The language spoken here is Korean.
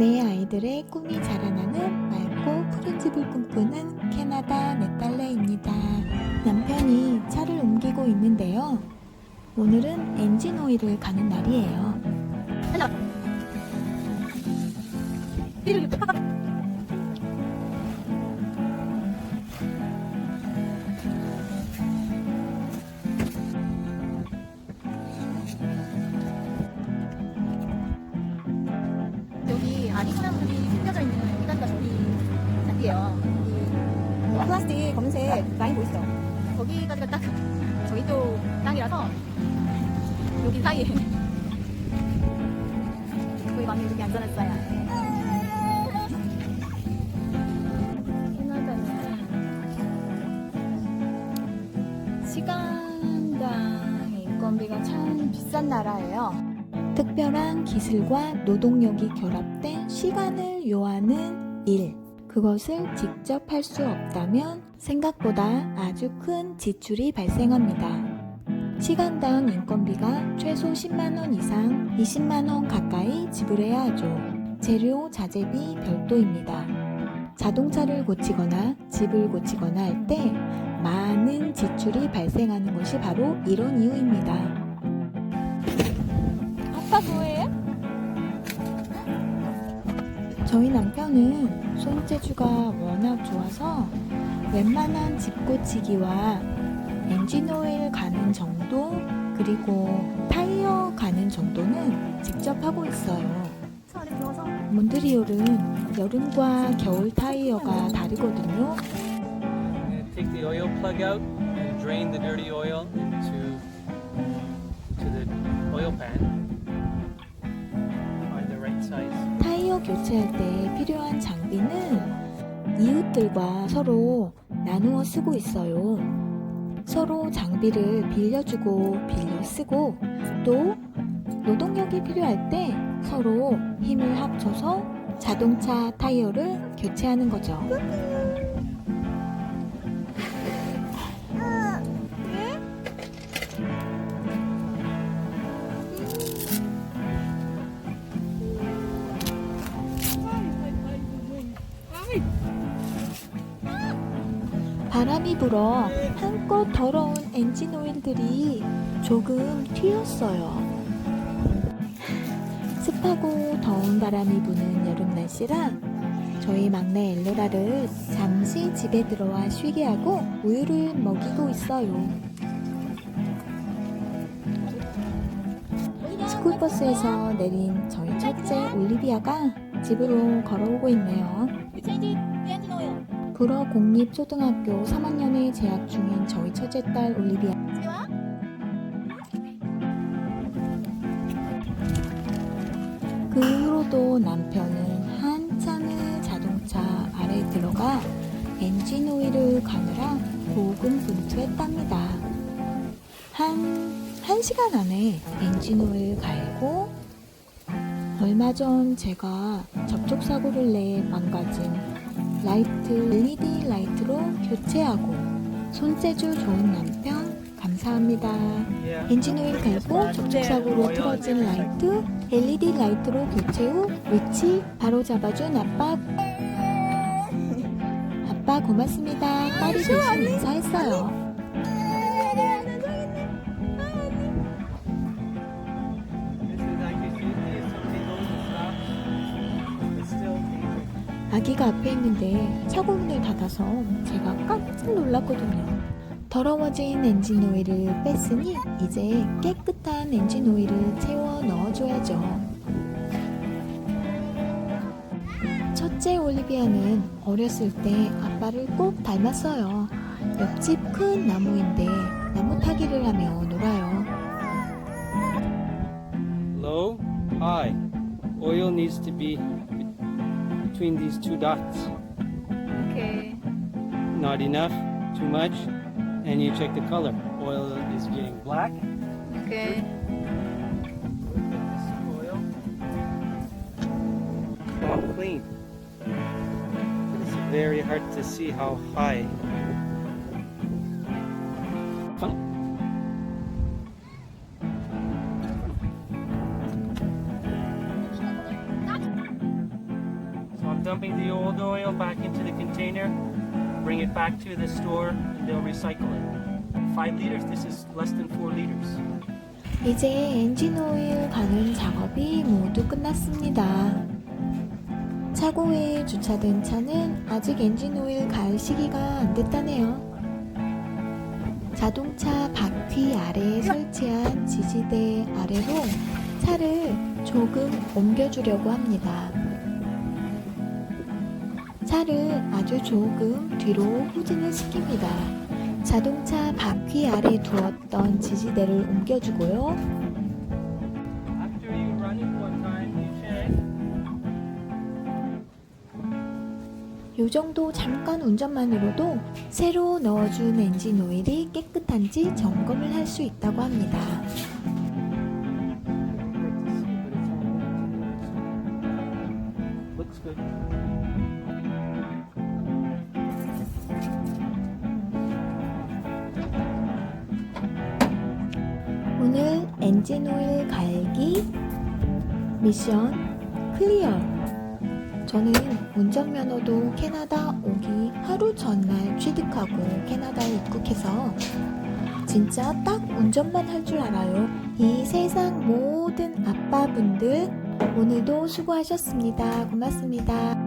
내 아이들의 꿈이 자라나는 맑고 푸른 집을 꿈꾸는 캐나다 내 딸내입니다. 남편이 차를 옮기고 있는데요. 오늘은 엔진 오일을 가는 날이에요. 거기까지가 딱 저희 쪽 땅이라서 여기 사이에 거의 마음이 이렇게 안전했어요. 시간당 인건비가 참 비싼 나라예요. 특별한 기술과 노동력이 결합된 시간을 요하는 일. 그것을 직접 할 수 없다면 생각보다 아주 큰 지출이 발생합니다. 시간당 인건비가 최소 10만원 이상 20만원 가까이 지불해야 하죠. 재료, 자재비 별도입니다. 자동차를 고치거나 집을 고치거나 할 때 많은 지출이 발생하는 것이 바로 이런 이유입니다. 아빠 뭐해? 저희 남편은 손재주가 워낙 좋아서 웬만한 집 고치기와 엔진오일 가는 정도 그리고 타이어 가는 정도는 직접 하고 있어요. 몬트리올은 여름과 겨울 타이어가 다르거든요. Take the oil plug out and drain the dirty oil into, into the oil pan. Find the right size. 교체할 때 필요한 장비는 이웃들과 서로 나누어 쓰고 있어요. 서로 장비를 빌려주고 빌려 쓰고 또 노동력이 필요할 때 서로 힘을 합쳐서 자동차 타이어를 교체하는 거죠. 바람이 불어 한껏 더러운 엔진 오일들이 조금 튀었어요. 습하고 더운 바람이 부는 여름 날씨라 저희 막내 엘로라를 잠시 집에 들어와 쉬게 하고 우유를 먹이고 있어요. 스쿨버스에서 내린 저희 첫째 올리비아가 집으로 걸어오고 있네요. 불어 공립초등학교 3학년에 재학 중인 저희 첫째 딸 올리비아. 그 후로도 남편은 한참을 자동차 아래 들어가 엔진 오일을 가느라 고군분투했답니다. 한, 한 시간 안에 엔진 오일 갈고 얼마 전 제가 접촉사고를 내 망가진 라이트 LED 라이트로 교체하고 손재주 좋은 남편 감사합니다. Yeah. 엔진 오일 갈고 접촉사고로 틀어진 라이트 LED 라이트로 교체 후 위치 바로 잡아준 아빠 아빠 고맙습니다 딸이 대신 인사했어요 아기가 앞에 있는데 차고 문을 닫아서 제가 깜짝 놀랐거든요 더러워진 엔진 오일을 뺐으니 이제 깨끗한 엔진 오일을 채워 넣어줘야죠 첫째 올리비아는 어렸을 때 아빠를 꼭 닮았어요. 옆집 큰 나무인데 나무 타기를 하며 놀아요. Low, high. Oil needs to be- between these two dots. Okay. Not enough, too much, and you check the color. Oil is getting black. Okay. Oil. All clean. It's very hard to see how high dumping the old oil back into the container, bring it back to the store, and they'll recycle it. Five liters, this is less than four liters. 이제 엔진 오일 가는 작업이 모두 끝났습니다. 차고에 주차된 차는 아직 엔진 오일 갈 시기가 안 됐다네요. 자동차 바퀴 아래에 설치한 지지대 아래로 차를 조금 옮겨주려고 합니다. 차를 아주 조금 뒤로 후진을 시킵니다. 자동차 바퀴 아래 두었던 지지대를 옮겨주고요. 요 정도 잠깐 운전만으로도 새로 넣어준 엔진 오일이 깨끗한지 점검을 할 수 있다고 합니다. Looks. 오늘 엔진 오일 갈기 미션 클리어. 저는 운전면허도 캐나다 오기 하루 전날 취득하고 캐나다에 입국해서 진짜 딱 운전만 할 줄 알아요. 이 세상 모든 아빠분들 오늘도 수고하셨습니다. 고맙습니다.